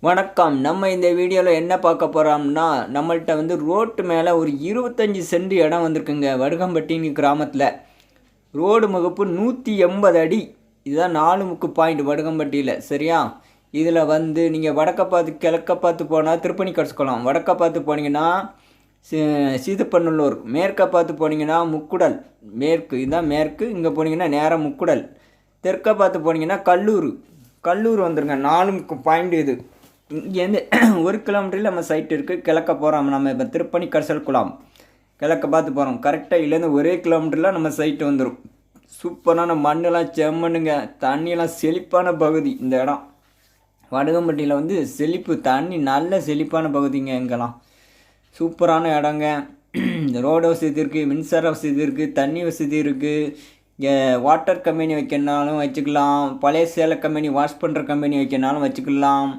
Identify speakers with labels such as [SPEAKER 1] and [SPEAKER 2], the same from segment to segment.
[SPEAKER 1] வணக்கம். நம்ம இந்த வீடியோவில் என்ன பார்க்க போகிறோம்னா நம்மள்கிட்ட வந்து ரோட்டு மேலே ஒரு இருபத்தஞ்சி சென்ட் இடம் வந்திருக்குங்க வடுகம்பட்டின்னு கிராமத்தில். ரோடு முகப்பு நூற்றி எண்பது அடி. இதுதான் நாலு முக்கு பாயிண்ட் வடுகம்பட்டியில் சரியா? இதில் வந்து நீங்கள் வடக்க பார்த்து கிழக்க பார்த்து போனால் திருப்பணி கடிச்சுக்கலாம். வடக்க பார்த்து போனீங்கன்னா சி- சீதப்பநல்லூர் மேற்க பார்த்து போனீங்கன்னா முக்குடல். மேற்கு இதுதான் மேற்கு. இங்கே போனீங்கன்னா நேராக முக்குடல். தெற்க பார்த்து போனீங்கன்னா கல்லூர். கல்லூர் வந்துருங்க. நாலு முக்கு பாயிண்ட் இது. இங்கேருந்து ஒரு கிலோமீட்டரில் நம்ம சைட் இருக்குது கிழக்க போகிறோம் நம்ம இப்போ திருப்பணி கரிசல் குளம். கிழக்க பார்த்து போகிறோம் கரெக்டாக இல்லைந்து ஒரே கிலோமீட்டரில் நம்ம சைட்டு வந்துடும் சூப்பரான மண்ணெல்லாம் செம்மண்ணுங்க. தண்ணியெல்லாம் செழிப்பான பகுதி இந்த இடம். வடுகம்பட்டியில் வந்து செழிப்பு தண்ணி நல்ல செழிப்பான பகுதிங்க இங்கெல்லாம். சூப்பரான இடங்க. ரோடு வசதி இருக்குது மின்சார வசதி இருக்குது தண்ணி வசதி இருக்குது இங்கே வாட்டர் கம்பெனி வைக்கணுனாலும் வச்சுக்கலாம். பழைய சேலை கம்பெனி வாஷ் பண்ணுற கம்பெனி வைக்கணுனாலும் வச்சுக்கலாம்.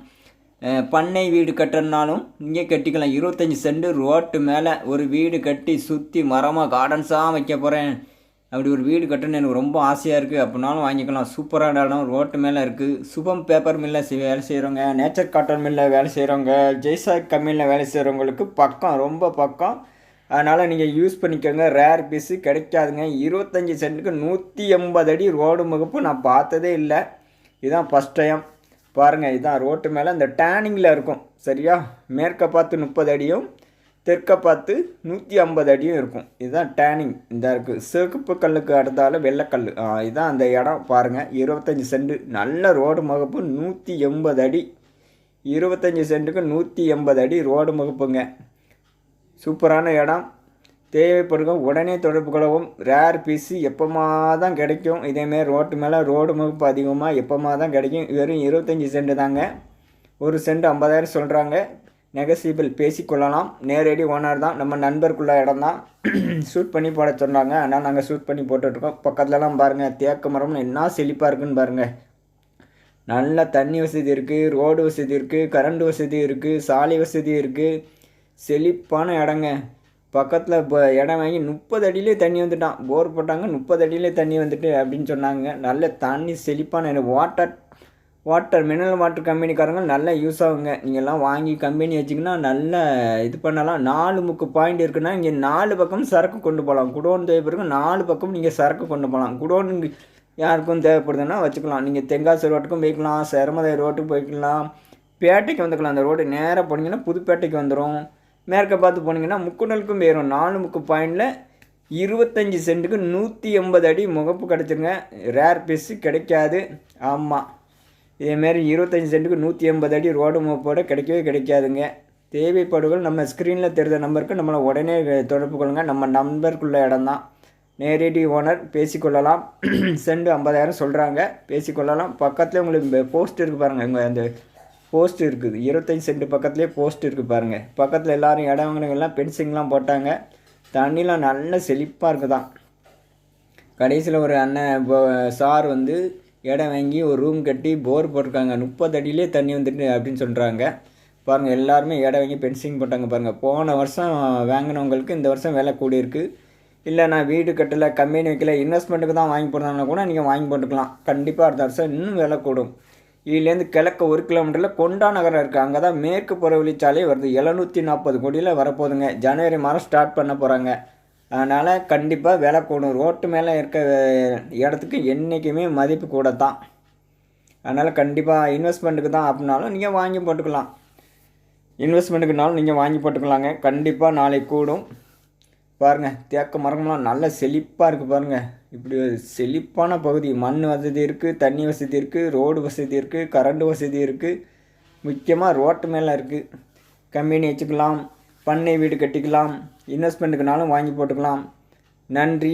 [SPEAKER 1] பண்ணை வீடு கட்டுறதுனாலும் இங்கே கட்டிக்கலாம். இருபத்தஞ்சி சென்ட் ரோட்டு மேலே ஒரு வீடு கட்டி சுற்றி மரமாக கார்டன்ஸாக வைக்க போகிறேன் அப்படி ஒரு வீடு கட்டணும்னு எனக்கு ரொம்ப ஆசையாக இருக்குது அப்படின்னாலும் வாங்கிக்கலாம். சூப்பரான இடம். ரோட்டு மேலே இருக்குது சுபம் பேப்பர் மில்லில் வேலை செய்கிறவங்க நேச்சர் காட்டன் மில்லில் வேலை செய்கிறவங்க ஜெய்சாக் கம்பெனியில் வேலை செய்கிறவங்களுக்கு பக்கம் ரொம்ப பக்கம். அதனால் நீங்கள் யூஸ் பண்ணிக்கோங்க. ரேர் பீஸு கிடைக்காதுங்க. இருபத்தஞ்சி சென்ட்டுக்கு நூற்றி எண்பது அடி ரோடு முகப்பு நான் பார்த்ததே இல்லை. இதுதான் ஃபஸ்ட் டைம் பாருங்கள் இதுதான் ரோட்டு மேலே இந்த டேனிங்கில் இருக்கும். சரியா? மேற்க பார்த்து முப்பது அடியும் தெற்க பார்த்து நூற்றி ஐம்பது அடியும் இருக்கும். இதுதான் டேனிங் இந்த இருக்குது சிவப்பு கல்லுக்கு அடுத்தால வெள்ளைக்கல் இதுதான் அந்த இடம். பாருங்கள் இருபத்தஞ்சி சென்ட்டு நல்ல ரோடு முகப்பு நூற்றி எண்பது அடி. இருபத்தஞ்சி சென்ட்டுக்கு நூற்றி எண்பது அடி ரோடு முகப்புங்க. சூப்பரான இடம். தேவைப்படுங்க உடனே தொடர்பு கொள்ளவும். ரேர் பீஸு எப்போமா தான் கிடைக்கும்? இதேமாரி ரோட்டு மேலே ரோடு முகப்பு அதிகமாக எப்போமா தான் கிடைக்கும்? வெறும் இருபத்தஞ்சி சென்ட் தாங்க. ஒரு சென்ட் ஐம்பதாயிரம் சொல்கிறாங்க நெகசிபிள் பேசிக்கொள்ளலாம் நேரடி ஓனர் தான். நம்ம நண்பருக்குள்ள இடம் தான். ஷூட் பண்ணி போட சொன்னாங்க. ஆனால் நாங்கள் ஷூட் பண்ணி போட்டுட்ருக்கோம். பக்கத்துலலாம் பாருங்கள் தேக்கு மரம்னு என்ன செழிப்பாக இருக்குன்னு பாருங்கள் நல்ல தண்ணி வசதி இருக்குது ரோடு வசதி இருக்குது கரண்ட் வசதி இருக்குது சாலை வசதி இருக்குது செழிப்பான இடங்க. பக்கத்தில் இப்போ இடம் வாங்கி முப்பது அடியிலே தண்ணி வந்துட்டான். போர் போட்டாங்க முப்பது அடியிலே தண்ணி வந்துட்டு அப்படின்னு சொன்னாங்க. நல்ல தண்ணி செழிப்பான இடம் வாட்டர் வாட்டர் மினரல் வாட்டர் கம்பெனிக்காரங்க நல்லா யூஸ் ஆகுங்க. நீங்கள்லாம் வாங்கி கம்பெனி வச்சிங்கன்னா நல்ல இது பண்ணலாம். நாலு முக்கு பாயிண்ட் இருக்குன்னா இங்கே நாலு பக்கம் சரக்கு கொண்டு போகலாம். குடோன் தேவைப்படுங்க நாலு பக்கம் நீங்கள் சரக்கு கொண்டு போகலாம். குடோன் யாருக்கும் தேவைப்படுதுன்னா வச்சுக்கலாம். நீங்கள் தென்காசி ரோட்டுக்கும் போய்க்கலாம் செரமதை ரோட்டுக்கு போய்க்கலாம். பேட்டைக்கு வந்துக்கலாம். அந்த ரோடு நேராக போனீங்கன்னா புதுப்பேட்டைக்கு வந்துடும் மேற்க பார்த்து போனீங்கன்னா முக்குடலுக்கும் ஏறும். நாலு முக்கு பாயிண்டில் இருபத்தஞ்சி சென்ட்டுக்கு நூற்றி எண்பது அடி முகப்பு கிடச்சிருங்க. ரேர் பீஸு கிடைக்காது. ஆமாம் இதேமாரி இருபத்தஞ்சி சென்ட்டுக்கு நூற்றி எண்பது அடி ரோடு முகப்போட கிடைக்கவே கிடைக்காதுங்க. தேவைப்படுகள் நம்ம ஸ்க்ரீனில் தெரிந்த நம்பருக்கு நம்மளை உடனே தொடர்பு கொள்ளுங்க. நம்ம நம்பருக்குள்ள இடம் தான் நேரடி ஓனர் பேசிக்கொள்ளலாம். செண்டு ஐம்பதாயிரம் சொல்கிறாங்க பேசிக்கொள்ளலாம். பக்கத்தில் உங்களுக்கு போஸ்ட் இருக்குது பாருங்கள் இங்கே அந்த போஸ்ட் இருக்குது. இருபத்தஞ்சி சென்ட் பக்கத்துலேயே போஸ்ட் இருக்குது பாருங்கள் பக்கத்தில் எல்லாரும் இடம் வாங்கினவங்கெல்லாம் பென்சிங்லாம் போட்டாங்க. தண்ணிலாம் நல்ல செழிப்பாக இருக்குதான். கடைசியில் ஒரு அண்ணன் சார் வந்து இடம் வாங்கி ஒரு ரூம் கட்டி போர் போட்டிருக்காங்க. முப்பது அடியிலே தண்ணி வந்துட்டு அப்படின்னு சொல்கிறாங்க பாருங்கள் எல்லாருமே இடம் வாங்கி பென்சிங் போட்டாங்க பாருங்கள் போன வருஷம் வாங்கினவங்களுக்கு இந்த வருஷம் விலை கூடியிருக்கு. இல்லை நான் வீடு கட்டலை கம்பெனி வைக்கல இன்வெஸ்ட்மெண்ட்டுக்கு தான் வாங்கி போடுறாங்கன்னா கூட நீங்கள் வாங்கி போட்டுக்கலாம். கண்டிப்பாக அடுத்த வருஷம் இன்னும் விலை கூடும். இதுலேருந்து கிழக்க ஒரு கிலோமீட்டரில் கொண்டா நகரம் இருக்குது அங்கே தான் மேற்கு புறவழிச்சாலே வருது. எழுநூற்றி நாற்பது கோடியில் வரப்போகுதுங்க. ஜனவரி மாதம் ஸ்டார்ட் பண்ண போகிறாங்க அதனால் கண்டிப்பாக விலை கூடும். ரோட்டு மேலே இருக்க இடத்துக்கு என்றைக்குமே மதிப்பு கூட தான் அதனால் கண்டிப்பாக இன்வெஸ்ட்மெண்ட்டுக்கு தான் அப்படின்னாலும் நீங்கள் வாங்கி போட்டுக்கலாம். இன்வெஸ்ட்மெண்ட்டுக்குனாலும் நீங்கள் வாங்கி போட்டுக்கலாங்க. கண்டிப்பாக நாளைக்கு கூடும். பாருங்கள் தேக்க மரம்லாம் நல்ல செழிப்பாக இருக்குது பாருங்கள் இப்படி செழிப்பான பகுதி. மண் வசதி இருக்குது தண்ணி வசதி இருக்குது ரோடு வசதி இருக்குது கரண்ட் வசதி இருக்குது முக்கியமாக ரோட்டு மேலே இருக்குது கம்பெனி வச்சுக்கலாம் பண்ணை வீடு கட்டிக்கலாம் இன்வெஸ்ட்மெண்ட்டுக்குனாலும் வாங்கி போட்டுக்கலாம். நன்றி